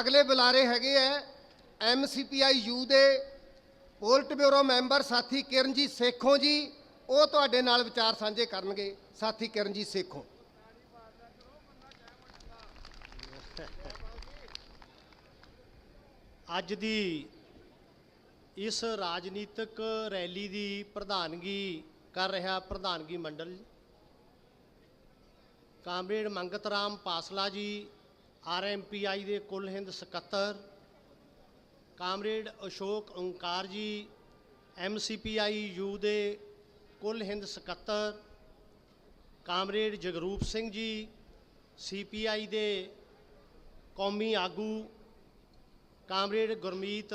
ਅਗਲੇ ਬੁਲਾਰੇ ਹੈਗੇ ਐ ਐਮਸੀਪੀਆਈ ਯੂ ਦੇ ਪੋਲਟ ਬਿਊਰੋ ਮੈਂਬਰ ਸਾਥੀ ਕਿਰਨਜੀਤ ਸੇਖੋਂ ਜੀ, ਉਹ ਤੁਹਾਡੇ ਨਾਲ ਵਿਚਾਰ ਸਾਂਝੇ ਕਰਨਗੇ, ਸਾਥੀ ਕਿਰਨਜੀਤ ਸੇਖੋਂ। ਅੱਜ ਦੀ ਇਸ ਰਾਜਨੀਤਿਕ ਰੈਲੀ ਦੀ ਪ੍ਰਧਾਨਗੀ ਕਰ ਰਿਹਾ ਪ੍ਰਧਾਨਗੀ ਮੰਡਲ ਕਾਮਰੇਡ ਮੰਗਤ ਰਾਮ ਪਾਸਲਾ ਜੀ ਆਰਐਮਪੀਆਈ ਦੇ ਕੁੱਲ ਹਿੰਦ ਸਕੱਤਰ, ਕਾਮਰੇਡ ਅਸ਼ੋਕ ਓਂਕਾਰ ਜੀ, ਐਮਸੀਪੀਆਈ ਯੂ ਦੇ ਕੁੱਲ ਹਿੰਦ ਸਕੱਤਰ, ਕਾਮਰੇਡ ਜਗਰੂਪ ਸਿੰਘ ਜੀ, ਸੀਪੀਆਈ ਦੇ ਕੌਮੀ ਆਗੂ, ਕਾਮਰੇਡ ਗੁਰਮੀਤ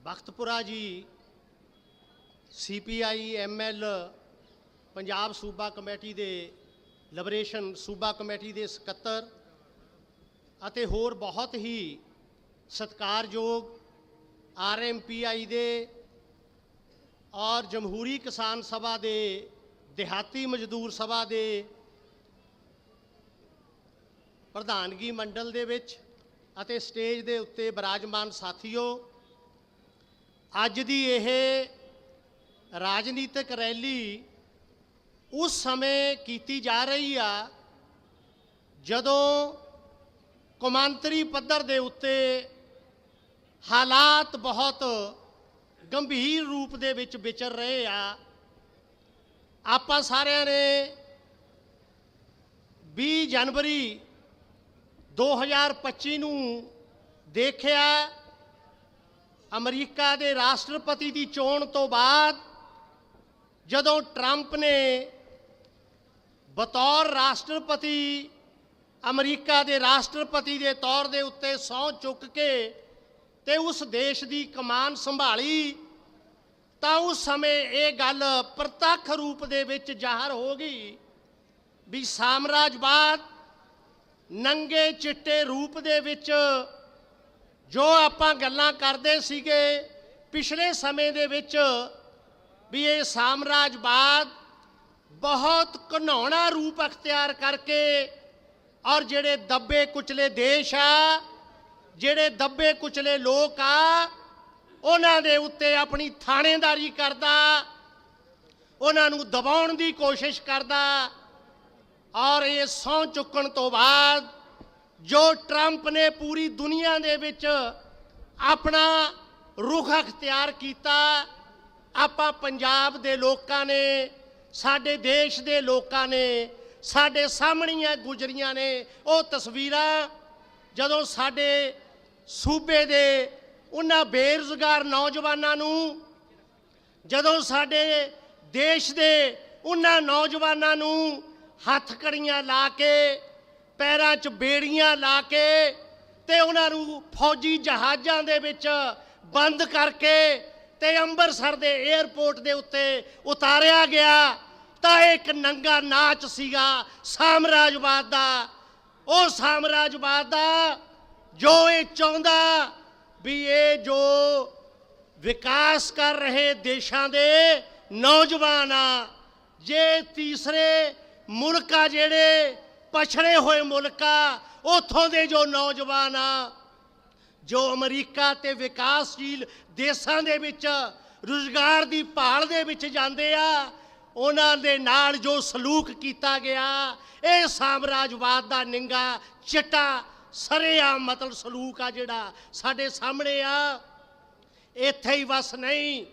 ਬਖਤਪੁਰਾ ਜੀ, ਸੀਪੀਆਈ ਐਮਐਲ ਪੰਜਾਬ ਸੂਬਾ ਕਮੇਟੀ ਦੇ, ਲਿਬਰੇਸ਼ਨ ਸੂਬਾ ਕਮੇਟੀ ਦੇ ਸਕੱਤਰ ਅਤੇ ਹੋਰ ਬਹੁਤ ਹੀ ਸਤਿਕਾਰਯੋਗ ਆਰਐਮਪੀਆਈ ਦੇ ਔਰ ਜਮਹੂਰੀ ਕਿਸਾਨ ਸਭਾ ਦੇ, ਦਿਹਾਤੀ ਮਜ਼ਦੂਰ ਸਭਾ ਦੇ ਪ੍ਰਧਾਨਗੀ ਮੰਡਲ ਦੇ ਵਿੱਚ ਅਤੇ ਸਟੇਜ ਦੇ ਉੱਤੇ ਬਿਰਾਜਮਾਨ ਸਾਥੀਓ, ਅੱਜ ਦੀ ਇਹ ਰਾਜਨੀਤਿਕ ਰੈਲੀ ਉਸ ਸਮੇਂ ਕੀਤੀ ਜਾ ਰਹੀ ਆ ਜਦੋਂ ਕੌਮਾਂਤਰੀ ਪੱਧਰ ਦੇ ਉੱਤੇ ਹਾਲਾਤ ਬਹੁਤ ਗੰਭੀਰ ਰੂਪ ਦੇ ਵਿੱਚ ਵਿਚਰ ਰਹੇ ਆ। ਆਪਾਂ ਸਾਰਿਆਂ ਨੇ 20 ਜਨਵਰੀ 2025 ਨੂੰ ਦੇਖਿਆ, ਅਮਰੀਕਾ ਦੇ ਰਾਸ਼ਟਰਪਤੀ ਦੀ ਚੋਣ ਤੋਂ ਬਾਅਦ ਜਦੋਂ ਟਰੰਪ ਨੇ ਬਤੌਰ ਰਾਸ਼ਟਰਪਤੀ ਅਮਰੀਕਾ ਦੇ ਰਾਸ਼ਟਰਪਤੀ ਦੇ ਤੌਰ ਦੇ ਉੱਤੇ ਸਹੁੰ ਚੁੱਕ ਕੇ ਤੇ ਉਸ ਦੇਸ਼ ਦੀ ਕਮਾਨ ਸੰਭਾਲੀ, ਤਾਂ ਉਸ ਸਮੇਂ ਇਹ ਗੱਲ ਪ੍ਰਤੱਖ ਰੂਪ ਦੇ ਵਿੱਚ ਜ਼ਾਹਰ ਹੋ ਗਈ ਵੀ ਸਾਮਰਾਜਵਾਦ ਨੰਗੇ ਚਿੱਟੇ ਰੂਪ ਦੇ ਵਿੱਚ ਜੋ ਆਪਾਂ ਗੱਲਾਂ ਕਰਦੇ ਸੀਗੇ ਪਿਛਲੇ ਸਮੇਂ ਦੇ ਵਿੱਚ ਵੀ ਇਹ ਸਾਮਰਾਜਵਾਦ ਬਹੁਤ ਘਨਾਉਣਾ ਰੂਪ ਅਖਤਿਆਰ ਕਰਕੇ ਔਰ ਜਿਹੜੇ ਦੱਬੇ ਕੁਚਲੇ ਦੇਸ਼ ਆ, ਜਿਹੜੇ ਦੱਬੇ ਕੁਚਲੇ ਲੋਕ ਆ, ਉਹਨਾਂ ਦੇ ਉੱਤੇ ਆਪਣੀ ਥਾਣੇਦਾਰੀ ਕਰਦਾ, ਉਹਨਾਂ ਨੂੰ ਦਬਾਉਣ ਦੀ ਕੋਸ਼ਿਸ਼ ਕਰਦਾ। ਔਰ ਇਹ ਸਹੁੰ ਚੁੱਕਣ ਤੋਂ ਬਾਅਦ ਜੋ ਟਰੰਪ ਨੇ ਪੂਰੀ ਦੁਨੀਆ ਦੇ ਵਿੱਚ ਆਪਣਾ ਰੁਖ ਅਖਤਿਆਰ ਕੀਤਾ, ਆਪਾਂ ਪੰਜਾਬ ਦੇ ਲੋਕਾਂ ਨੇ, ਸਾਡੇ ਦੇਸ਼ ਦੇ ਲੋਕਾਂ ਨੇ ਸਾਡੇ ਸਾਹਮਣੀਆਂ ਗੁਜ਼ਰੀਆਂ ਨੇ। ਉਹ ਤਸਵੀਰਾਂ ਜਦੋਂ ਸਾਡੇ ਸੂਬੇ ਦੇ ਉਹਨਾਂ ਬੇਰੁਜ਼ਗਾਰ ਨੌਜਵਾਨਾਂ ਨੂੰ, ਜਦੋਂ ਸਾਡੇ ਦੇਸ਼ ਦੇ ਉਹਨਾਂ ਨੌਜਵਾਨਾਂ ਨੂੰ ਹੱਥ ਕੜੀਆਂ ਲਾ ਕੇ, ਪੈਰਾਂ 'ਚ ਬੇੜੀਆਂ ਲਾ ਕੇ ਤੇ ਉਹਨਾਂ ਨੂੰ ਫੌਜੀ ਜਹਾਜ਼ਾਂ ਦੇ ਵਿੱਚ ਬੰਦ ਕਰਕੇ ਤੇ ਅੰਮ੍ਰਿਤਸਰ ਦੇ 에ਅਰਪੋਰਟ ਦੇ ਉੱਤੇ ਉਤਾਰਿਆ ਗਿਆ। ਤਾਂ ਇਹ ਇੱਕ ਨੰਗਾ ਨਾਚ ਸੀਗਾ ਸਾਮਰਾਜਵਾਦ ਦਾ। ਉਹ ਸਾਮਰਾਜਵਾਦ ਦਾ ਜੋ ਇਹ ਚਾਹੁੰਦਾ ਵੀ ਇਹ ਜੋ ਵਿਕਾਸ ਕਰ ਰਹੇ ਦੇਸ਼ਾਂ ਦੇ ਨੌਜਵਾਨ ਆ ਜੇ ਤੀਸਰੇ ਮੁਲਕ ਆ ਜਿਹੜੇ ਪਛੜੇ ਹੋਏ ਮੁਲਕ ਆ ਉਥੋਂ ਦੇ ਜੋ ਨੌਜਵਾਨ ਆ ਜੋ ਅਮਰੀਕਾ ਤੇ ਵਿਕਾਸਸ਼ੀਲ ਦੇਸ਼ਾਂ ਦੇ ਵਿੱਚ ਰੁਜ਼ਗਾਰ ਦੀ ਭਾਲ ਦੇ ਵਿੱਚ ਜਾਂਦੇ ਆ ਉਹਨਾਂ ਦੇ ਨਾਲ ਜੋ ਸਲੂਕ ਕੀਤਾ ਗਿਆ, ਇਹ ਸਾਮਰਾਜਵਾਦ ਦਾ ਨਿੰਗਾ, ਚਿੱਟਾ ਸਰੇਆਮ ਮਤਲਬ ਸਲੂਕ ਆ ਜਿਹੜਾ ਸਾਡੇ ਸਾਹਮਣੇ ਆ। ਇੱਥੇ ਹੀ ਵਸ ਨਹੀਂ।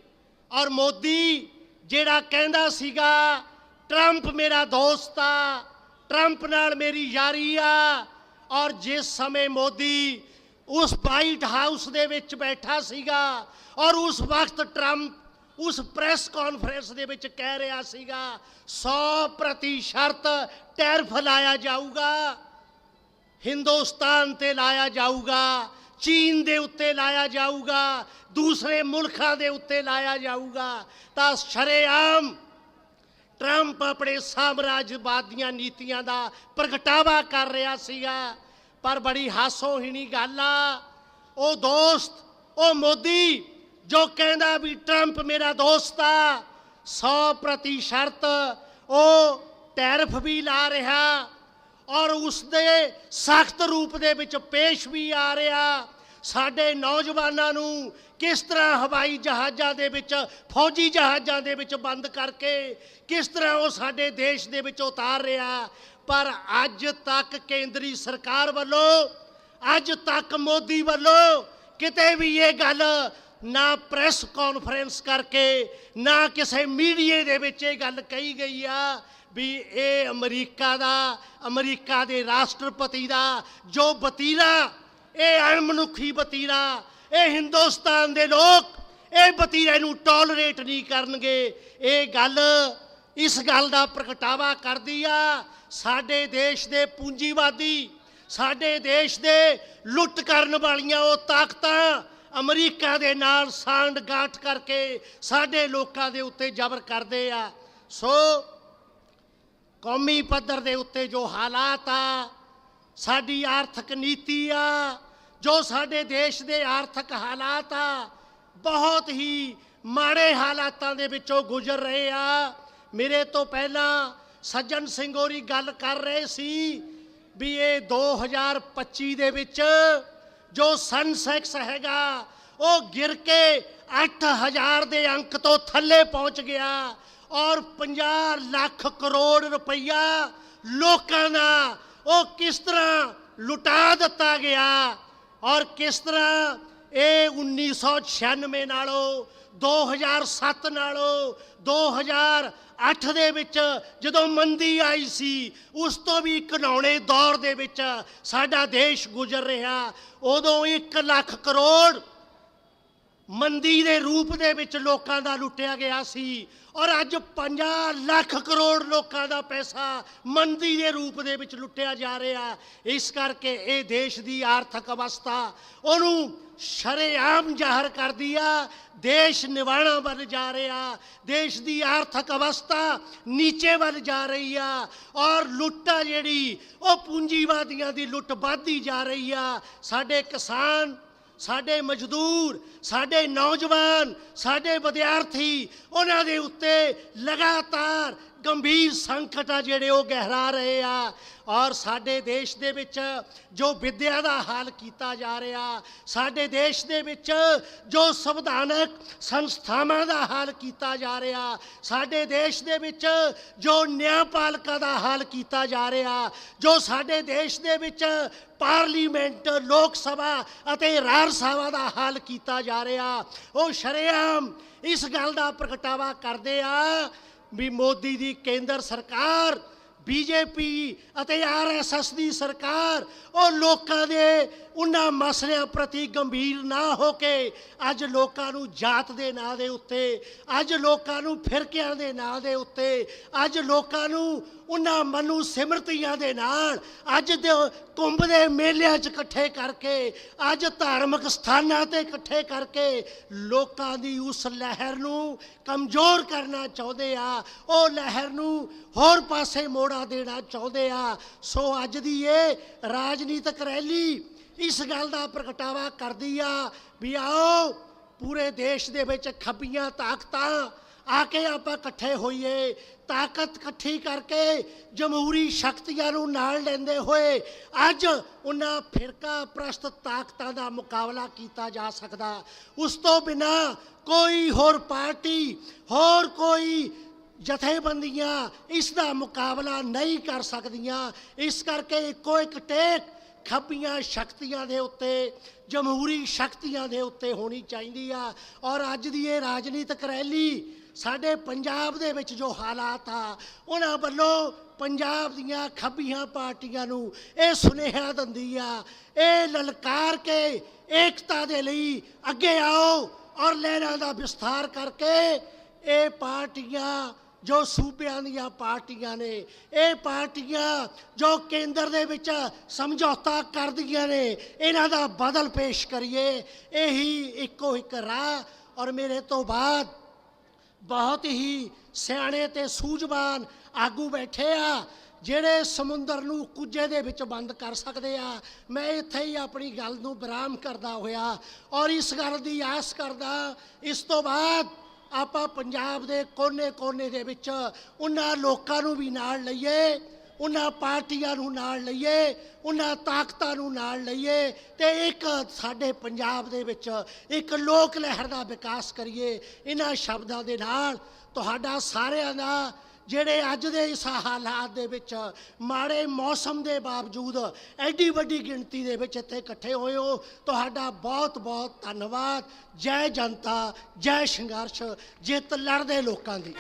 ਔਰ ਮੋਦੀ ਜਿਹੜਾ ਕਹਿੰਦਾ ਸੀਗਾ, ਟਰੰਪ ਮੇਰਾ ਦੋਸਤ ਆ, ਟਰੰਪ ਨਾਲ ਮੇਰੀ ਯਾਰੀ ਆ। ਔਰ ਜਿਸ ਸਮੇਂ ਮੋਦੀ ਉਸ ਵਾਈਟ ਹਾਊਸ ਦੇ ਵਿੱਚ ਬੈਠਾ ਸੀਗਾ ਔਰ ਉਸ ਵਕਤ ਟਰੰਪ ਉਸ ਪ੍ਰੈਸ ਕਾਨਫਰੰਸ ਦੇ ਵਿੱਚ ਕਹਿ ਰਿਹਾ ਸੀਗਾ 100% ਟੈਰਫ ਲਾਇਆ ਜਾਊਗਾ, ਹਿੰਦੁਸਤਾਨ ਤੇ ਲਾਇਆ ਜਾਊਗਾ, ਚੀਨ ਦੇ ਉੱਤੇ ਲਾਇਆ ਜਾਊਗਾ, ਦੂਸਰੇ ਮੁਲਕਾਂ ਦੇ ਉੱਤੇ ਲਾਇਆ ਜਾਊਗਾ। ਤਾਂ ਸ਼ਰੇਆਮ ਟਰੰਪ ਆਪਣੇ ਸਾਮਰਾਜਵਾਦੀਆਂ ਨੀਤੀਆਂ ਦਾ ਪ੍ਰਗਟਾਵਾ ਕਰ ਰਿਹਾ ਸੀਗਾ। ਪਰ ਬੜੀ ਹਾਸੋਹੀਣੀ ਗੱਲ ਆ, ਉਹ ਦੋਸਤ, ਉਹ ਮੋਦੀ ਜੋ ਕਹਿੰਦਾ ਵੀ ਟਰੰਪ ਮੇਰਾ ਦੋਸਤ ਆ 100% ਉਹ ਟੈਰਫ ਵੀ ਲਾ ਰਿਹਾ ਔਰ ਉਸ ਦੇ ਸਖਤ ਰੂਪ ਦੇ ਵਿੱਚ ਪੇਸ਼ ਵੀ ਆ ਰਿਹਾ। ਸਾਡੇ ਨੌਜਵਾਨਾਂ ਨੂੰ ਕਿਸ ਤਰ੍ਹਾਂ ਹਵਾਈ ਜਹਾਜ਼ਾਂ ਦੇ ਵਿੱਚ, ਫੌਜੀ ਜਹਾਜ਼ਾਂ ਦੇ ਵਿੱਚ ਬੰਦ ਕਰਕੇ ਕਿਸ ਤਰ੍ਹਾਂ ਉਹ ਸਾਡੇ ਦੇਸ਼ ਦੇ ਵਿੱਚ ਉਤਾਰ ਰਿਹਾ। ਪਰ ਅੱਜ ਤੱਕ ਕੇਂਦਰੀ ਸਰਕਾਰ ਵੱਲੋਂ, ਅੱਜ ਤੱਕ ਮੋਦੀ ਵੱਲੋਂ ਕਿਤੇ ਵੀ ਇਹ ਗੱਲ ਨਾ ਪ੍ਰੈਸ ਕਾਨਫਰੰਸ ਕਰਕੇ, ਨਾ ਕਿਸੇ ਮੀਡੀਏ ਦੇ ਵਿੱਚ ਇਹ ਗੱਲ ਕਹੀ ਗਈ ਆ ਵੀ ਇਹ ਅਮਰੀਕਾ ਦਾ, ਅਮਰੀਕਾ ਦੇ ਰਾਸ਼ਟਰਪਤੀ ਦਾ ਜੋ ਬਤੀਰਾ ਇਹ ਅਣਮਨੁੱਖੀ ਬਤੀਰਾ ਇਹ ਹਿੰਦੁਸਤਾਨ ਦੇ ਲੋਕ, ਇਹ ਬਤੀਰੇ ਨੂੰ ਟੋਲਰੇਟ ਨਹੀਂ ਕਰਨਗੇ। ਇਹ ਗੱਲ ਇਸ ਗੱਲ ਦਾ ਪ੍ਰਗਟਾਵਾ ਕਰਦੀ ਆ, ਸਾਡੇ ਦੇਸ਼ ਦੇ ਪੂੰਜੀਵਾਦੀ, ਸਾਡੇ ਦੇਸ਼ ਦੇ ਲੁੱਟ ਕਰਨ ਵਾਲੀਆਂ ਉਹ ਤਾਕਤਾਂ ਅਮਰੀਕਾ ਦੇ ਨਾਲ ਸਾਂਡ ਗਾਂਠ ਕਰਕੇ ਸਾਡੇ ਲੋਕਾਂ ਦੇ ਉੱਤੇ ਜ਼ਬਰ ਕਰਦੇ ਆ। ਸੋ ਕੌਮੀ ਪੱਧਰ ਦੇ ਉੱਤੇ ਜੋ ਹਾਲਾਤ ਆ, ਸਾਡੀ ਆਰਥਿਕ ਨੀਤੀ ਆ, ਜੋ ਸਾਡੇ ਦੇਸ਼ ਦੇ ਆਰਥਿਕ ਹਾਲਾਤ ਆ, ਬਹੁਤ ਹੀ ਮਾੜੇ ਹਾਲਾਤਾਂ ਦੇ ਵਿੱਚੋਂ ਗੁਜ਼ਰ ਰਹੇ ਆ। ਮੇਰੇ ਤੋਂ ਪਹਿਲਾਂ ਸੱਜਣ ਸਿੰਘ ਹੋਰੀ ਗੱਲ ਕਰ ਰਹੇ ਸੀ ਵੀ ਇਹ 2025 ਦੇ ਵਿੱਚ ਜੋ ਸਨਸੈਕਸ ਹੈਗਾ, ਉਹ ਗਿਰ ਕੇ 8000 ਦੇ ਅੰਕ ਤੋਂ ਥੱਲੇ ਪਹੁੰਚ ਗਿਆ ਔਰ 50 ਲੱਖ ਕਰੋੜ ਰੁਪਈਆ ਲੋਕਾਂ ਦਾ ਉਹ ਕਿਸ ਤਰ੍ਹਾਂ ਲੁਟਾ ਦਿੱਤਾ ਗਿਆ ਔਰ ਕਿਸ ਤਰ੍ਹਾਂ ਇਹ 1996 ਨਾਲੋਂ 2007 ਨਾਲੋਂ 2008 ਦੇ ਵਿੱਚ ਜਦੋਂ ਮੰਦੀ ਆਈ ਸੀ, ਉਸ ਤੋਂ ਵੀ ਘਨਾਉਣੇ ਦੌਰ ਦੇ ਵਿੱਚ ਸਾਡਾ ਦੇਸ਼ ਗੁਜ਼ਰ ਰਿਹਾ। ਉਦੋਂ 1 ਲੱਖ ਕਰੋੜ ਮੰਦੀ ਦੇ ਰੂਪ ਦੇ ਵਿੱਚ ਲੋਕਾਂ ਦਾ ਲੁੱਟਿਆ ਗਿਆ ਸੀ ਔਰ ਅੱਜ 50 ਲੱਖ ਕਰੋੜ ਲੋਕਾਂ ਦਾ ਪੈਸਾ ਮੰਦੀ ਦੇ ਰੂਪ ਦੇ ਵਿੱਚ ਲੁੱਟਿਆ ਜਾ ਰਿਹਾ। ਇਸ ਕਰਕੇ ਇਹ ਦੇਸ਼ ਦੀ ਆਰਥਿਕ ਅਵਸਥਾ ਉਹਨੂੰ ਸ਼ਰੇਆਮ ਜ਼ਾਹਰ ਕਰਦੀ ਆ। ਦੇਸ਼ ਨਿਵਾਣਾ ਵੱਲ ਜਾ ਰਿਹਾ। ਦੇਸ਼ ਦੀ ਆਰਥਿਕ ਅਵਸਥਾ ਨੀਚੇ ਵੱਲ ਜਾ ਰਹੀ ਆ ਔਰ ਲੁੱਟਾ ਜਿਹੜੀ ਉਹ ਪੂੰਜੀਵਾਦੀਆਂ ਦੀ ਲੁੱਟ ਵੱਧਦੀ ਜਾ ਰਹੀ ਆ। ਸਾਡੇ ਕਿਸਾਨ ਸਾਡੇ ਮਜ਼ਦੂਰ ਸਾਡੇ ਨੌਜਵਾਨ ਸਾਡੇ ਵਿਦਿਆਰਥੀ ਉਹਨਾਂ ਦੇ ਉੱਤੇ ਲਗਾਤਾਰ ਗੰਭੀਰ ਸੰਕਟ ਆ ਜਿਹੜੇ ਉਹ ਗਹਿਰਾ ਰਹੇ ਆ ਔਰ ਸਾਡੇ ਦੇਸ਼ ਦੇ ਵਿੱਚ ਜੋ ਵਿਦਿਆ ਦਾ ਹਾਲ ਕੀਤਾ ਜਾ ਰਿਹਾ, ਸਾਡੇ ਦੇਸ਼ ਦੇ ਵਿੱਚ ਜੋ ਸੰਵਿਧਾਨਕ ਸੰਸਥਾਵਾਂ ਦਾ ਹਾਲ ਕੀਤਾ ਜਾ ਰਿਹਾ, ਸਾਡੇ ਦੇਸ਼ ਦੇ ਵਿੱਚ ਜੋ ਨਿਆਂਪਾਲਕਾ ਦਾ ਹਾਲ ਕੀਤਾ ਜਾ ਰਿਹਾ, ਜੋ ਸਾਡੇ ਦੇਸ਼ ਦੇ ਵਿੱਚ ਪਾਰਲੀਮੈਂਟ, ਲੋਕ ਸਭਾ ਅਤੇ ਰਾਜ ਸਭਾ ਦਾ ਹਾਲ ਕੀਤਾ ਜਾ ਰਿਹਾ, ਉਹ ਸ਼ਰੇਆਮ ਇਸ ਗੱਲ ਦਾ ਪ੍ਰਗਟਾਵਾ ਕਰਦੇ ਆ ਵੀ ਮੋਦੀ ਦੀ ਕੇਂਦਰ ਸਰਕਾਰ ਬੀਜੇਪੀ ਅਤੇ ਆਰਐਸਐਸ ਦੀ ਸਰਕਾਰ ਉਹ ਲੋਕਾਂ ਦੇ ਉਹਨਾਂ ਮਸਲਿਆਂ ਪ੍ਰਤੀ ਗੰਭੀਰ ਨਾ ਹੋ ਕੇ ਅੱਜ ਲੋਕਾਂ ਨੂੰ ਜਾਤ ਦੇ ਨਾਂ ਦੇ ਉੱਤੇ, ਅੱਜ ਲੋਕਾਂ ਨੂੰ ਫਿਰਕਿਆਂ ਦੇ ਨਾਂ ਦੇ ਉੱਤੇ, ਅੱਜ ਲੋਕਾਂ ਨੂੰ ਉਹਨਾਂ ਮਨੂ ਸਿਮਰਤੀਆਂ ਦੇ ਨਾਲ ਅੱਜ ਦੇ ਕੁੰਭ ਦੇ ਮੇਲਿਆਂ 'ਚ ਇਕੱਠੇ ਕਰਕੇ, ਅੱਜ ਧਾਰਮਿਕ ਸਥਾਨਾਂ ਤੇ ਇਕੱਠੇ ਕਰਕੇ ਲੋਕਾਂ ਦੀ ਉਸ ਲਹਿਰ ਨੂੰ ਕਮਜ਼ੋਰ ਕਰਨਾ ਚਾਹੁੰਦੇ ਆ, ਉਹ ਲਹਿਰ ਨੂੰ ਹੋਰ ਪਾਸੇ ਮੋੜ ਦੇਣਾ ਚਾਹੁੰਦੇ ਆ। ਸੋ ਅੱਜ ਦੀ ਇਹ ਰਾਜਨੀਤਿਕ ਰੈਲੀ ਇਸ ਗੱਲ ਦਾ ਪ੍ਰਗਟਾਵਾ ਕਰਦੀ ਆ ਵੀ ਆਓ, ਪੂਰੇ ਦੇਸ਼ ਦੇ ਵਿੱਚ ਖੱਬੀਆਂ ਤਾਕਤਾਂ ਆ ਕੇ ਆਪਾਂ ਇਕੱਠੇ ਹੋਈਏ। ਤਾਕਤ ਇਕੱਠੀ ਕਰਕੇ ਜਮਹੂਰੀ ਸ਼ਕਤੀਆਂ ਨੂੰ ਨਾਲ ਲੈਂਦੇ ਹੋਏ ਅੱਜ ਉਹਨਾਂ ਫਿਰਕਾ ਪ੍ਰਸਤ ਤਾਕਤਾਂ ਦਾ ਮੁਕਾਬਲਾ ਕੀਤਾ ਜਾ ਸਕਦਾ। ਉਸ ਤੋਂ ਬਿਨਾ ਕੋਈ ਹੋਰ ਪਾਰਟੀ, ਹੋਰ ਕੋਈ ਜਥੇਬੰਦੀਆਂ ਇਸ ਦਾ ਮੁਕਾਬਲਾ ਨਹੀਂ ਕਰ ਸਕਦੀਆਂ। ਇਸ ਕਰਕੇ ਇੱਕੋ ਇੱਕ ਟੇਕ ਖੱਬੀਆਂ ਸ਼ਕਤੀਆਂ ਦੇ ਉੱਤੇ, ਜਮਹੂਰੀ ਸ਼ਕਤੀਆਂ ਦੇ ਉੱਤੇ ਹੋਣੀ ਚਾਹੀਦੀ ਆ। ਔਰ ਅੱਜ ਦੀ ਇਹ ਰਾਜਨੀਤਿਕ ਰੈਲੀ ਸਾਡੇ ਪੰਜਾਬ ਦੇ ਵਿੱਚ ਜੋ ਹਾਲਾਤ ਆ, ਉਹਨਾਂ ਵੱਲੋਂ ਪੰਜਾਬ ਦੀਆਂ ਖੱਬੀਆਂ ਪਾਰਟੀਆਂ ਨੂੰ ਇਹ ਸੁਨੇਹਾ ਦਿੰਦੀ ਆ, ਇਹ ਲਲਕਾਰ ਕੇ ਏਕਤਾ ਦੇ ਲਈ ਅੱਗੇ ਆਓ ਔਰ ਲਹਿਰਾਂ ਦਾ ਵਿਸਥਾਰ ਕਰਕੇ ਇਹ ਪਾਰਟੀਆਂ ਜੋ ਸੂਬਿਆਂ ਦੀਆਂ ਪਾਰਟੀਆਂ ਨੇ, ਇਹ ਪਾਰਟੀਆਂ ਜੋ ਕੇਂਦਰ ਦੇ ਵਿੱਚ ਸਮਝੌਤਾ ਕਰਦੀਆਂ ਨੇ, ਇਹਨਾਂ ਦਾ ਬਦਲ ਪੇਸ਼ ਕਰੀਏ। ਇਹੀ ਇੱਕੋ ਇੱਕ ਰਾਹ ਔਰ ਮੇਰੇ ਤੋਂ ਬਾਅਦ ਬਹੁਤ ਹੀ ਸਿਆਣੇ ਤੇ ਸੂਝਵਾਨ ਆਗੂ ਬੈਠੇ ਆ, ਜਿਹੜੇ ਸਮੁੰਦਰ ਨੂੰ ਕੁੱਜੇ ਦੇ ਵਿੱਚ ਬੰਦ ਕਰ ਸਕਦੇ ਆ। ਮੈਂ ਇੱਥੇ ਹੀ ਆਪਣੀ ਗੱਲ ਨੂੰ ਵਿਰਾਮ ਕਰਦਾ ਹੋਇਆ ਔਰ ਇਸ ਗੱਲ ਦੀ ਆਸ ਕਰਦਾ, ਇਸ ਤੋਂ ਬਾਅਦ ਆਪਾਂ ਪੰਜਾਬ ਦੇ ਕੋਨੇ-ਕੋਨੇ ਦੇ ਵਿੱਚ ਉਹਨਾਂ ਲੋਕਾਂ ਨੂੰ ਵੀ ਨਾਲ ਲਈਏ, ਉਹਨਾਂ ਪਾਰਟੀਆਂ ਨੂੰ ਨਾਲ ਲਈਏ, ਉਹਨਾਂ ਤਾਕਤਾਂ ਨੂੰ ਨਾਲ ਲਈਏ ਤੇ ਇੱਕ ਸਾਡੇ ਪੰਜਾਬ ਦੇ ਵਿੱਚ ਇੱਕ ਲੋਕ ਲਹਿਰ ਦਾ ਵਿਕਾਸ ਕਰੀਏ। ਇਹਨਾਂ ਸ਼ਬਦਾਂ ਦੇ ਨਾਲ ਤੁਹਾਡਾ ਸਾਰਿਆਂ ਦਾ ਜਿਹੜੇ ਅੱਜ ਦੇ ਇਸ ਹਾਲਾਤ ਦੇ ਵਿੱਚ ਮਾੜੇ ਮੌਸਮ ਦੇ ਬਾਵਜੂਦ ਐਡੀ ਵੱਡੀ ਗਿਣਤੀ ਦੇ ਵਿੱਚ ਇੱਥੇ ਇਕੱਠੇ ਹੋਏ ਹੋ, ਤੁਹਾਡਾ ਬਹੁਤ ਬਹੁਤ ਧੰਨਵਾਦ। ਜੈ ਜਨਤਾ, ਜੈ ਸੰਘਰਸ਼, ਜਿੱਤ ਲੜਦੇ ਲੋਕਾਂ ਦੀ।